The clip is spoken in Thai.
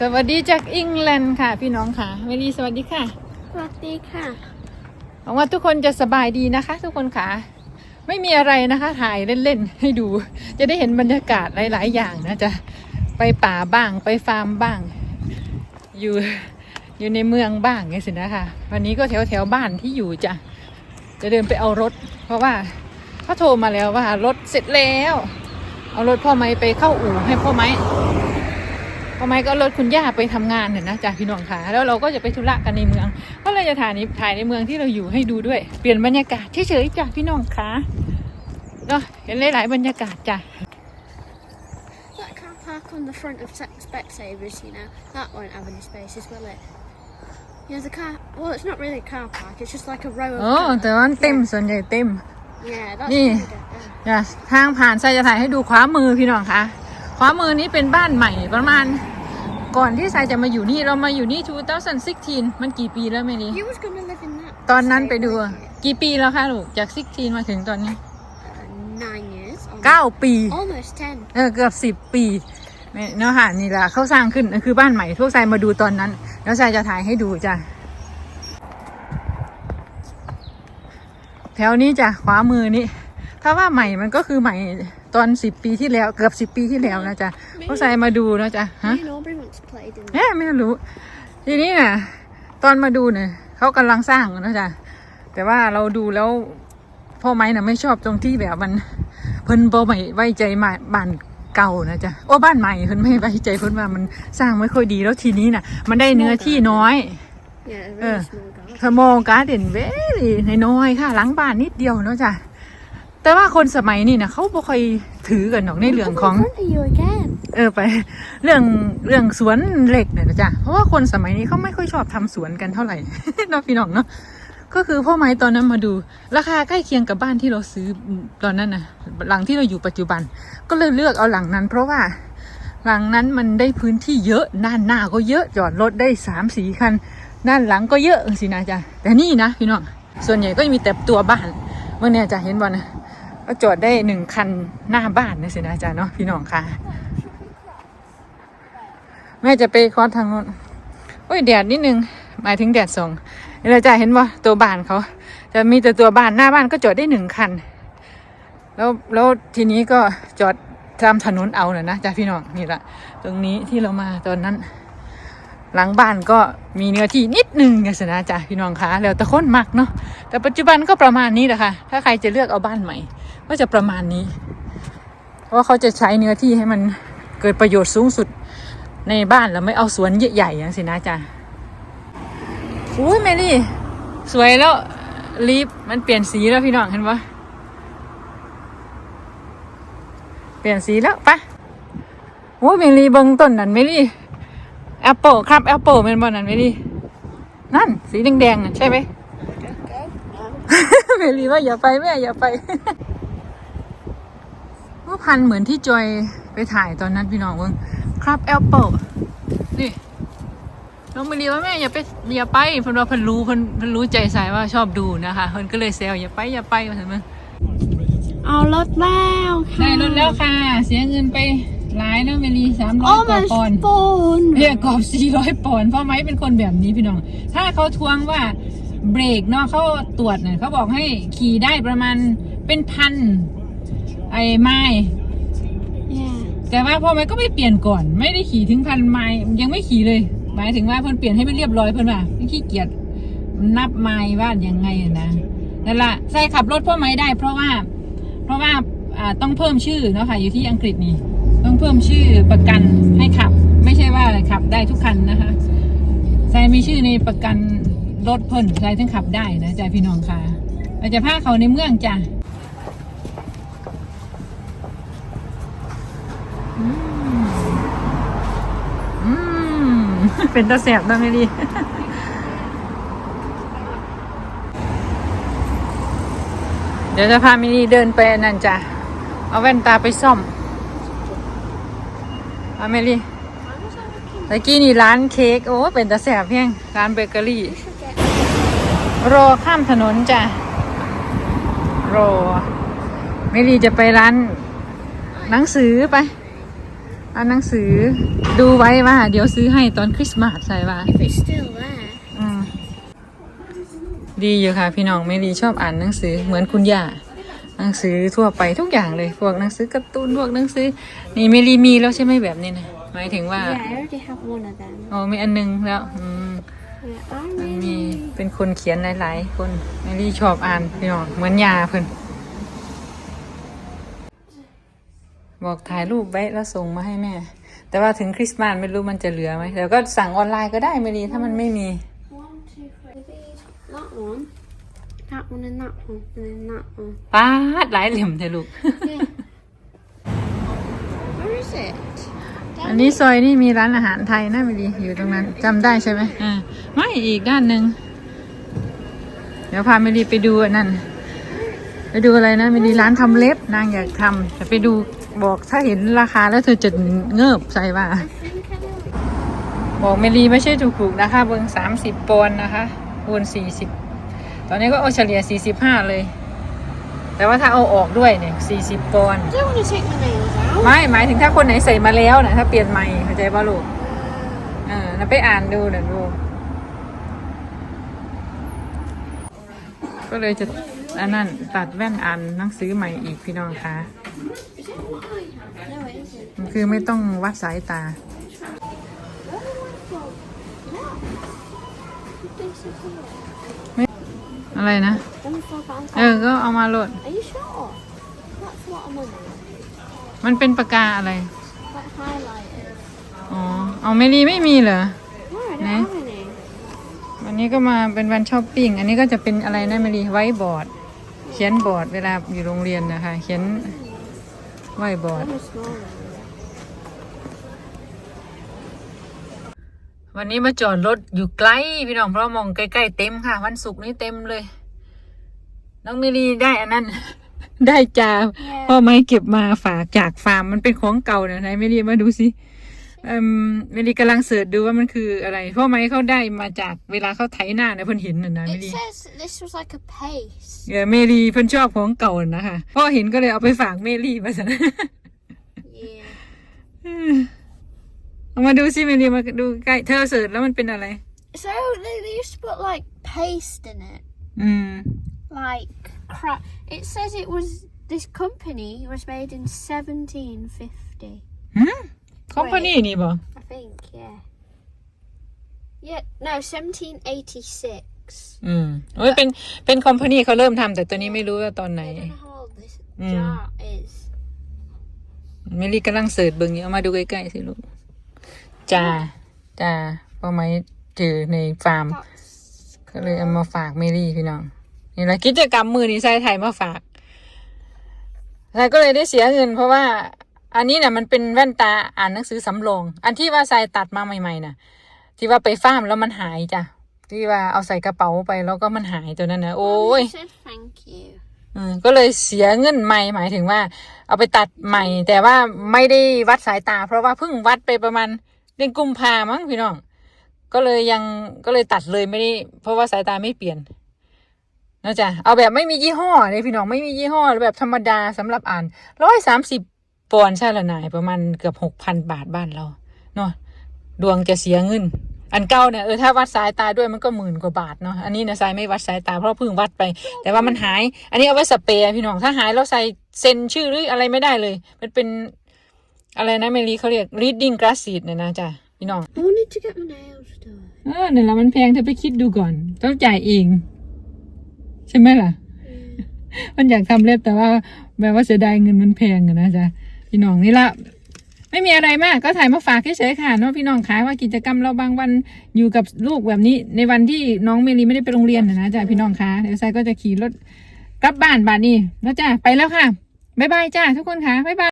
สวัสดีจากอังกฤษค่ะ พี่น้องค่ะเมลีสวัสดีค่ะ สวัสดีค่ะหวังว่าทุกคนจะสบายดีนะคะ ทุกคนค่ะ ไม่มีอะไรนะคะ ถ่ายเล่นๆให้ดู จะได้เห็นบรรยากาศหลาย ๆ อย่างนะจะไปป่าบ้างไปฟาร์มบ้าง อยู่อยู่ในเมืองบ้างไงสินะคะวันนี้ก็แถวแถวๆบ้านที่อยู่จะจะเดินไปเอารถ เพราะว่าเขาโทรมาแล้วว่ารถเสร็จแล้ว เอารถพ่อไม้ไปเข้าอู่ให้พ่อไม้ พ่อไม้ก็เอารถคุณย่าไปทำงานเนี่ยนะจ้ะพี่น้องค่ะแล้วเราก็จะไปธุระกันในเมืองก็เลยจะถ่ายในถ่ายในเมืองที่เราอยู่ให้ดูด้วย เปลี่ยนบรรยากาศเฉยๆจ้ะพี่น้องค่ะก็เห็นหลายๆบรรยากาศจ้ะ That car park on the front of Spe- Specsavers, you know, that won't have any spaces, will it? You know, the car, well, it's not really a car park, it's just like a row of โอ้ cars. แต่ว่าเต็มส่วนใหญ่เต็ม Yeah, that's Yeah. what we did, yeah. จ้ะทางผ่านไซจะถ่ายให้ดูขวามือพี่น้องค่ะขวามือนี้เป็นบ้านใหม่ประมาณ ก่อนที่ไซจะมาอยู่นี่เรามาอยู่นี่ 2016 มันกี่ปีแล้วไม่นี้ You was going to live in that ตอนนั้นไป estate, ดู weren't you? กี่ปีแล้วคะลูก จาก 16 มาถึงตอนนี้ Uh, nine years. almost. 9 ปี Almost ten. เออเกือบสิบปีเนาะค่ะนี่แหละเขาสร้างขึ้นคือบ้านใหม่พวกทรายมาดูตอนนั้น แล้วทรายจะถ่ายให้ดูจ้ะแถวนี้จ้ะขวามือนี่ถ้าว่าใหม่มันก็คือใหม่ ตอนสิบปีที่แล้วเกือบสิบปีที่แล้วนะจ๊ะพวกทรายมาดูนะจ๊ะฮะ Me and Aubrey once played in เอ๊ะไม่รู้ ทีนี้น่ะ ตอนมาดูเนี่ยเขากำลังสร้างนะจ๊ะแต่ว่าเราดูแล้วพ่อไม้น่ะไม่ชอบตรงที่แบบมันเพิ่นบ่ไม่ไว้ใจมาบ้านเก่านะจ๊ะโอ้บ้านใหม่เพิ่นไม่ไว้ใจเพิ่นว่ามันสร้างไม่ค่อยดีแล้วทีนี้น่ะ มันได้เนื้อที่น้อย Yeah, a Uh. really small garden. สมองการ์เด่นเวรี่น้อยๆค่ะหลังบ้านนิดเดียวเนาะจ้ะ แต่ว่าคนสมัยนี้นะเขาบ่ค่อยถือกันหรอกในเรื่องของ In front of you again. เออไป เรื่องเรื่องสวนเหล็กเนี่ยนะจ๊ะเพราะว่าคนสมัยนี้เขาไม่ค่อยชอบทำสวนกันเท่าไหร่เนาะพี่น้องเนาะก็คือพ่อไม้ตอนนั้นมาดู ราคาใกล้เคียงกับบ้านที่เราซื้อตอนนั้นนะหลังที่เราอยู่ปัจจุบัน ก็เลยเลือกเอาหลังนั้น เพราะว่าหลังนั้นมันได้พื้นที่เยอะด้านหน้าก็เยอะจอดรถได้สามสี่คัน ด้านหลังก็เยอะสินะจ๊ะแต่นี่นะพี่น้องส่วนใหญ่ก็จะมีแต่ตัวบ้านเมื่อเนี่ยจะเห็นบ่นะ ก็จอดได้หนึ่งคันหน้าบ้านนะสินะจ๊ะเนาะพี่น้องค่ะ แม่จะไปคอสทางโน้นโอ้ยแดดนิดนึง หมายถึงแดดส่องเราจะเห็นว่าตัวบ้านเขา จะมีแต่ตัวบ้านหน้าบ้านก็จอดได้หนึ่งคัน แล้วแล้วทีนี้ก็จอดตามถนนเอาน่ะนะจ้ะพี่น้องนี่ละตรงนี้ที่เรามาตอนนั้น หลังบ้านก็มีเนื้อที่นิดนึงไงสนะจ้ะพี่น้องคะแล้วแต่คนมักเนาะแต่ปัจจุบันก็ประมาณนี้แหละค่ะ ถ้าใครจะเลือกเอาบ้านใหม่ ก็จะประมาณนี้ เพราะเขาจะใช้เนื้อที่ให้มันเกิดประโยชน์สูงสุดในบ้านแล้วไม่เอาสวนใหญ่ๆอย่างสินะจ๊ะอุ้ยแมรี่ สวยแล้วลีฟมันเปลี่ยนสีแล้วพี่น้องเห็นปะเปลี่ยนสีแล้วปะโอ้ยเมลี่เบิ้งต้นนั่นเมลี่แอปเปิลครับแอปเปิลเป็นบอนั่นเมลี่นั่น สีแดงๆน่ะใช่ไหมเมลี่ว่าอย่าไปแม่อย่าไป ว่าพันธุ์เหมือนที่จอยไปถ่ายตอนนั้นพี่น้องเบิ้งครับแอปเปิลนี่น้องมารีว่าแม่อย่าไปอย่าไปเพิ่นว่าเพิ่นรู้เพิ่นเพิ่นรู้ใจสายว่าชอบดูนะคะเพิ่นก็เลยแซวอย่าไปอย่าไปว่าซั่นมั้งเอารถแล้วค่ะได้รถแล้วค่ะ เสียเงินไปหลายแล้วเมลีสามร้อยกว่า almost ปอนด์ born เรียกกรอบสี่ร้อยปอนด์เพราะไม้เป็นคนแบบนี้พี่น้อง ถ้าเขาทวงว่าเบรกเนาะเขาตรวจเนี่ยเขาบอกให้ขี่ได้ประมาณเป็นพัน ไอ้ไม้ yeah แต่ว่าพ่อไม้ก็ไม่เปลี่ยนก่อน ไม่ได้ขี่ถึงพันไม้ยังไม่ขี่เลย หมายถึงว่าเพิ่นเปลี่ยนให้มันเรียบร้อยเพิ่นว่าไม่ขี้เกียจนับไม้ว่ายังไงอะนะนั่นละใส่ขับรถพ่อไม้ได้ เพราะว่า เพราะว่าอ่าต้องเพิ่มชื่อเนาะค่ะอยู่ที่อังกฤษนี่ต้องเพิ่มชื่อประกันให้ขับ ไม่ใช่ว่าขับได้ทุกคันนะคะใส่มีชื่อในประกันรถเพิ่นใส่ถึงขับได้นะจ๊ะพี่น้องค่ะเราจะพาเขาในเมืองจ้ะ เป็นตาแสบนะไม่ดีเดี๋ยวจะพามินีเดินไปนั่นจ้ะ เอาแว่นตาไปซ่อมเอาเมลี่ตะกี้นี่ร้านเค้ก โอ้ เป็นตาแสบเพียง ร้านเบเกอรี่ รอข้ามถนนจ้ะ รอเมลี่จะไปร้านหนังสือไป อ่านหนังสือดูไว้ว่า เดี๋ยวซื้อให้ตอนคริสต์มาสใช่ป่ะ If it's still there. อืมดีอยู่ค่ะ พี่น้องไม่ดีชอบอ่านหนังสือเหมือนคุณย่าหนังสือทั่วไปทุกอย่างเลยพวกหนังสือการ์ตูนพวกหนังสือ นี่เมลีมีแล้วใช่ไหมแบบนี้นะหมายถึงว่า Yeah, I already have one of them. อ๋อมีอันนึงแล้วอืม Yeah, I มัน really. มีเป็นคนเขียนหลาย ๆ คนเมลี่ชอบอ่านพี่น้องเหมือนยาเพิ่น บอกถ่ายรูปไว้แล้วส่งมาให้แม่ แต่ว่าถึงคริสต์มาสไม่รู้มันจะเหลือไหมเดี๋ยวก็สั่งออนไลน์ก็ได้เมลี่ถ้ามันไม่มี One, two, three. These. That one. That one and that one. And then that one. ป้าดหลายเหลี่ยมเถอะลูก Yeah. Where is it? อันนี้ซอยนี่มีร้านอาหารไทยนะเมลี่อยู่ตรงนั้นจำได้ใช่ไหมอ่าไม่อีกด้านหนึ่งเดี๋ยวพาเมลี่ไปดูอันนั้นไปดูอะไรนะเมลี่ร้านทำเล็บนางอยากทำแต่ไปดู บอกถ้าเห็นราคาแล้วเธอจะเงิบใส่ว่า I think I know. บอกเมลีไม่ใช่ถูกๆนะคะ เบิงสามสิบปอนด์นะคะคูณสี่สิบตอนนี้ก็เอาเฉลี่ยสี่สิบห้าเลย แต่ว่าถ้าเอาออกด้วยเนี่ยสี่สิบปอนด์ I don't want to take my nails out. ไม่หมายถึงถ้าคนไหนใส่มาแล้วนะถ้าเปลี่ยนใหม่เข้าใจป่ะลูกเออแล้วไปอ่านดูเดี๋ยวดูก็เลยจะ อันนั้นตัดแว่นอ่านหนังสือใหม่อีกพี่น้องคะ Is it what I have? No, it isn't. มันคือไม่ต้องวัดสายตา Where do I go? No. This is here. อะไรนะ Let me flip it on เอ top. อก็เอามาโหลด Are you sure? That's what I'm on. มันเป็นปากกาอะไร Like highlighters. อ๋อ เอาเมลีไม่มีเหรอ No, I don't No. have any. วันนี้ก็มาเป็นวันช้อปปิ้ง อันนี้ก็จะเป็นอะไรนะเมลีไว้บอร์ด เขียนบอร์ดเวลาอยู่โรงเรียนนะคะ เขียนไว้บอร์ด I'm a small one. วันนี้มาจอดรถอยู่ไกลพี่น้องเพราะมองใกล้ๆเต็มค่ะ วันศุกร์นี้เต็มเลย น้องเมลีได้อันนั้น ได้จาพ่อไม้เก็บมาฝากจากฟาร์มมันเป็นของเก่าเนี่ยไหนเมลีมาดูสิ เอ่มเมลีกำลังเสิร์ชดูว่ามันคืออะไรพ่อไม้เขาได้มาจากเวลาเขาไถหน้าเนี่ยเพิ่นห็นน่ะนะเม It ลี says this was like a paste. เออเมลีเพิ่นชอบของเก่านะคะพ่อเห็นก็เลยเอาไปฝากเมลีมาซะ Yeah. เอามาดูสิเมลีมาดูใกล้เธอเสิร์ชแล้วมันเป็นอะไร So they, they used to put like paste in it. อืม Like crap. It says it was this company was made in 1750. คอม พานีนี่บ่ I think, yeah. Yeah, no, 1786. อืมโอ้ยเป็นเป็นคอมพานีเขาเริ่มทำแต่ตัวนี้ไม่รู้ว่าตอนไหน I don't know how old this Mm. jar is. เมลี่กำลังเสิร์ชเบิ่งอยู่เอามาดูใกล้ๆสิลูกจ้าจ้าเพราะไหมเจอในฟาร์ม That's ก็เลยเอามาฝากเมลี่พี่น้อง นี่แหละกิจกรรมมือนี้ใส่ไทยมาฝากใส่ก็เลยได้เสียเงินเพราะว่า อันนี้เนี่ยมันเป็นแว่นตาอ่านหนังสือสำรอง อันที่ว่าใส่ตัดมาใหม่ๆน่ะ ที่ว่าไปฟาร์มแล้วมันหายจ้ะ ที่ว่าเอาใส่กระเป๋าไปแล้วก็มันหายตัวนั้นนะโอ้ย said thank you. อืมก็เลยเสียเงินใหม่หมายถึงว่า เอาไปตัดใหม่ แต่ว่าไม่ได้วัดสายตา เพราะว่าเพิ่งวัดไปประมาณเดือนกุมภามั้งพี่น้อง ก็เลยยังก็เลยตัดเลยไม่ได้ เพราะว่าสายตาไม่เปลี่ยนนะจ๊ะเอาแบบไม่มียี่ห้อเลยพี่น้องไม่มียี่ห้อแบบธรรมดาสำหรับอ่านร้อยสามสิบ ปอนด์ใช่ละนายประมาณเกือบหกพันบาทบ้านเราเนาะดวงจะเสียเงิน อันเก่าเนี่ยเออถ้าวัดสายตาด้วยมันก็หมื่นกว่าบาทเนาะอันนี้นะสายไม่วัดสายตาเพราะเพิ่งวัดไป แต่ว่ามันหาย อันนี้เอาไว้สเปรย์อะพี่น้องถ้าหายแล้วใส่เซ็นชื่อหรืออะไรไม่ได้เลย มันเป็นอะไรนะเมลีเขาเรียก reading glasses เนี่ยนะจ๊ะพี่น้อง I wanted to get my nails done. เออเนี่ยละมันแพงเธอไปคิดดูก่อน ต้องจ่ายเอง ใช่ไหมล่ะ มันอยากทำเล็บแต่ว่าแบบว่าเสียดายเงินมันแพงอะนะจ๊ะ พี่น้องนี่ละไม่มีอะไรมากก็ถ่ายมาฝากเฉยๆค่ะเนาะพี่น้องขายว่ากิจกรรมเราบางวันอยู่กับลูกแบบนี้ ในวันที่น้องเมลีไม่ได้ไปโรงเรียนนะนะจ้ะพี่น้องคะเดี๋ยวไซก็จะขี่รถกลับบ้านบ้านนี้แล้วจ้ะไปแล้วค่ะบ๊ายบายจ้าทุกคนค่ะบ๊ายบาย